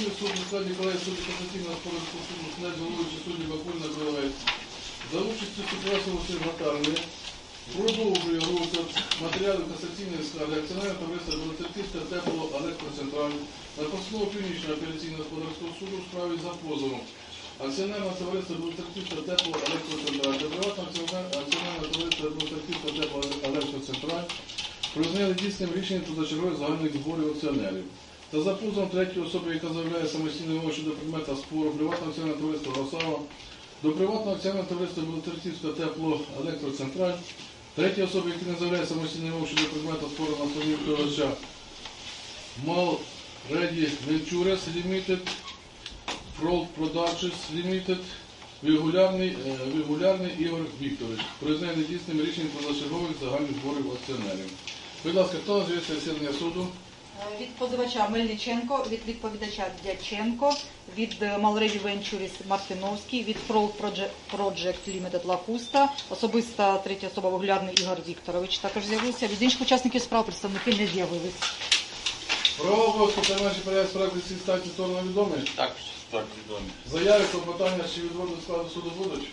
Шановні суд, складі колеги суду касаційного спорядку суду снять головуючи судді Бакульна Біловець за участю Супросову Василь Натальни продовжує розгляд матеріалів касаційної скарги акціонерного товариства Білоцерківська тепло електроцентраль на постанову Північного апеляційного господарського суду у справі за позовом акціонерного товариства Білоцерківська тепло електроцентраль та приватного акціонер- акціонерного товариства Білоцерківська тепло електроцентраль признали дійсним рішенням позачергових загальних зборів акціонерів. Та за позовом третьої особи, яка заявляє самостійну вимогу щодо предмета спору. Приватного акціонерного товариства «Росава», до приватного акціонерного товариства Білоцерківська тепло електроцентраль, третьої особи, яка не заявляє самостійну вимогу щодо предмета спору на стороні відповідача Мал Ready Ventures Limited, Frog Productions Limited, Вигулярний, е, Ігор Вікторович, признає недійсним рішенням позачергових загальних зборів акціонерів. Будь ласка, хто назвіться засідання суду? Е, Від позивача Мельниченко, від відповідача Дяченко, від е, Malready Ventures Мартиновський, від Pro Project, Project Limited Лакуста, особиста третя особа Вуглярний Ігор Вікторович також з'явився. Від інших учасників справ представники не з'явились. Право обов'язку та наші порядок справи всі статі сторони відомі. Так, так, відомі. Заяви, клопотання чи відводи до складу суду будуть?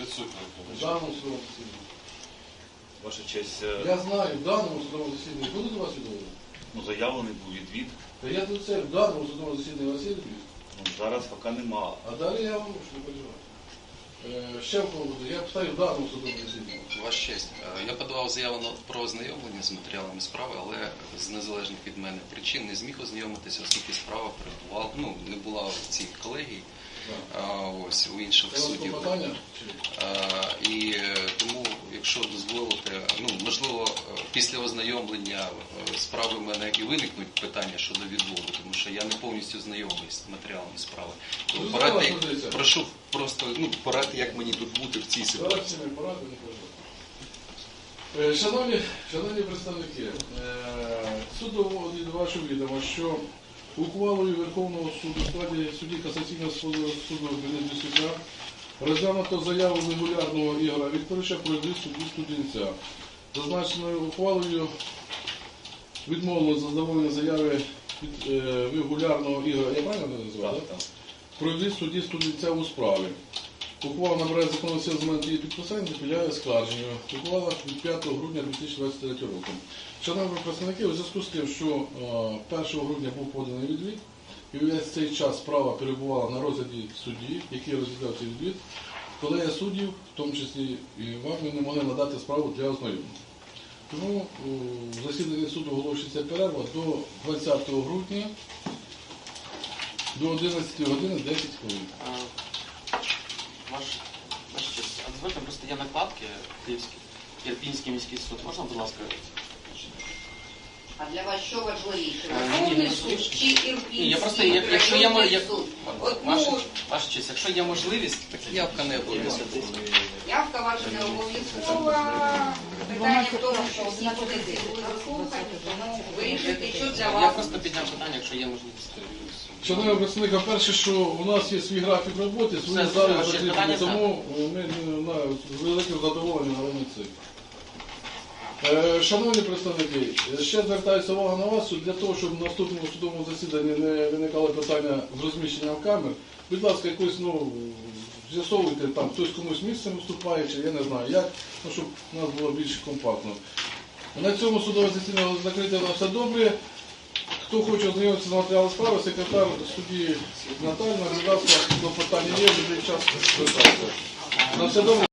Відсутній. В даному судовому засіданні. Ваша честь, е, Я знаю, в даному судовому засіданні будуть у вас відводи? ну, заявлений був відвід. Та я тут це в даному судовому засіданні у вас є відвід? Ну, зараз поки нема. А далі я вам можу не переживати. Е, Ще в кого буде? Я питаю в даному судовому засіданні. Ваша честь, е, я подавав заяву на- про ознайомлення з матеріалами справи, але з незалежних від мене причин не зміг ознайомитися, оскільки справа перебувала, ну не була в цій колегії, ось у інших суддів. І е, тому, якщо дозволите, ну можливо, е, після ознайомлення е, справи в мене і виникнуть питання щодо відводу, тому що я не повністю знайомий з матеріалами справи. Ну, Порадьте, як- прошу просто ну порадьте, як мені тут бути в цій ситуації. Шановні, шановні представники, е, суд доводить до вашого відома, що ухвалою Верховного суду в складі судді касаційного суду Білизюка розглянуто заяву регулярного Ігора Вікторовича про відвід судді студенця. Зазначеною ухвалою відмовлено за задоволення заяви від регулярного Ігора, я правильно називаю? так? Про відвід судді студенця у справі. Ухвала набирає законну силу з моменту її підписання, підлягає скарженню. Ухвала від 5 грудня 2023 року. Шановні представники, у зв'язку з тим, що е, 1 грудня був поданий відвід, і весь цей час справа перебувала на розгляді судді, який розглядав цей відвід, колегія суддів, в тому числі і вам, не могли надати справу для ознайомлення. Тому е, в засіданні суду оголошується перерва до 20 грудня до 11 години 10 хвилин. Ваш, ваш честь, а дозвольте просто є накладки Київський, Ірпінський міський суд. Можна, будь ласка? А для вас що важливіше? Верховний суд чи Ірпінський Ні, я просто, як, якщо є мо- як, суд? Ваша, ну, ваша честь, якщо є можливість, Так явка не обов'язково. явка ваша не обов'язкова. Питання в тому, що всі позиції були заслухані, тому вирішити, що для я вас. просто підняв питання, якщо є можливість. Шановні представники, перше, що у нас є свій графік роботи, свої Все, ще закріплені, тому ми не, на, з великим задоволенням робимо це. Е, Шановні представники, ще звертаюся увага на вас, що для того, щоб в наступному судовому засіданні не виникали питання з розміщенням камер, будь ласка, якось ну, з'ясовуйте, там хтось комусь місцем виступає, чи я не знаю як, ну, щоб у нас було більш компактно. На цьому судове засідання закрите на все добре. Хто хоче ознайомитися з матеріалом справи, секретар судді Наталь ласка, до питання є, буде час звертатися. На все добре.